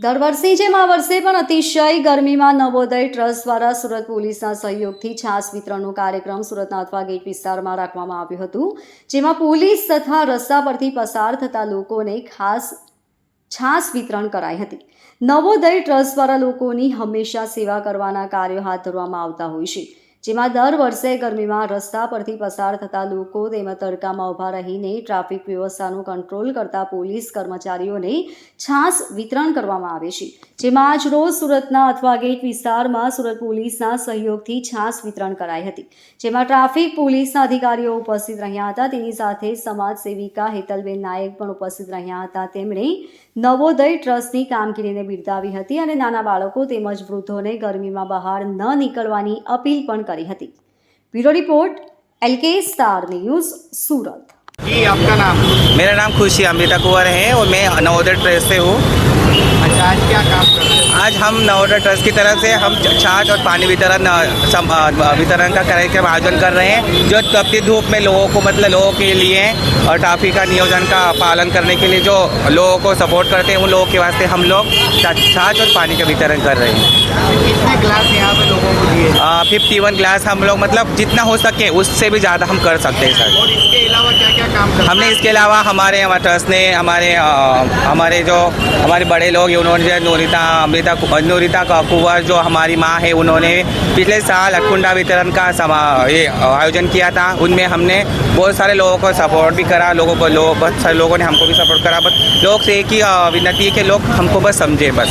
દર વર્ષની જેમ આ વર્ષે પણ અતિશય ગરમીમાં નવોદય ટ્રસ્ટ દ્વારા સુરત પોલીસના સહયોગથી છાસ વિતરણનો કાર્યક્રમ સુરતના અથવા ગેટ વિસ્તારમાં રાખવામાં આવ્યું હતું, જેમાં પોલીસ તથા રસ્તા પરથી પસાર થતા લોકોને ખાસ છાસ વિતરણ કરાઈ હતી. નવોદય ટ્રસ્ટ દ્વારા લોકોની હંમેશા સેવા કરવાના કાર્યો હાથ ધરવામાં આવતા હોય છે. જેમાં દર વર્ષે ગરમીમાં રસ્તા પરથી પસાર થતા લોકો તેમજ તડકામાં ઊભા રહીને ટ્રાફિક વ્યવસ્થાનું કંટ્રોલ કરતા પોલીસ કર્મચારીઓને છાસ વિતરણ કરવામાં આવે છે. જેમાં આજ રોજ સુરતના અથવા ગેટ વિસ્તારમાં સુરત પોલીસના સહયોગથી છાસ વિતરણ કરાઈ હતી. જેમાં ટ્રાફિક પોલીસના અધિકારીઓ ઉપસ્થિત રહ્યા હતા. તેની સાથે સમાજ સેવિકા હેતલબેન નાયક પણ ઉપસ્થિત રહ્યા હતા. તેમણે નવોદય ટ્રસ્ટની કામગીરીને બિરદાવી હતી અને નાના બાળકો તેમજ વૃદ્ધોને ગરમીમાં બહાર ન નીકળવાની અપીલ પણ કરી હતી bureau report LK Star News Surat जी आपका नाम मेरा नाम खुशी अमृता कुंवर है और मैं नवोदय ट्रस्ट से हूँ अच्छा आज हम नवोदय ट्रस्ट की तरफ़ से हम छाछ और पानी वितरण वितरण का कार्यक्रम आयोजन कर रहे हैं जो तपती धूप में लोगों को मतलब लोगों के लिए और ट्राफिक का नियोजन का पालन करने के लिए जो लोगों को सपोर्ट करते हैं उन लोगों के वास्ते हम लोग छाछ और पानी का वितरण कर रहे हैं। कितने ग्लास यहाँ पे लोगों को दिए? फिफ्टी वन ग्लास हम लोग मतलब जितना हो सके उससे भी ज़्यादा हम कर सकते हैं सर। और इसके अलावा क्या क्या काम कर हमने इसके अलावा हमारे हमारे ट्रस्ट ने हमारे हमारे जो हमारे बड़े लोग उन्होंने जो नूरिता अमृता नूरिता का कुंवर जो हमारी माँ है, उन्होंने पिछले साल अखुंडा वितरण का समा ये आयोजन किया था। उनमें हमने बहुत सारे लोगों को सपोर्ट भी करा, लोगों को लोग बहुत सारे लोगों ने हमको भी सपोर्ट करा, बस लोग से एक ही विनती है कि लोग हमको बस समझे, बस।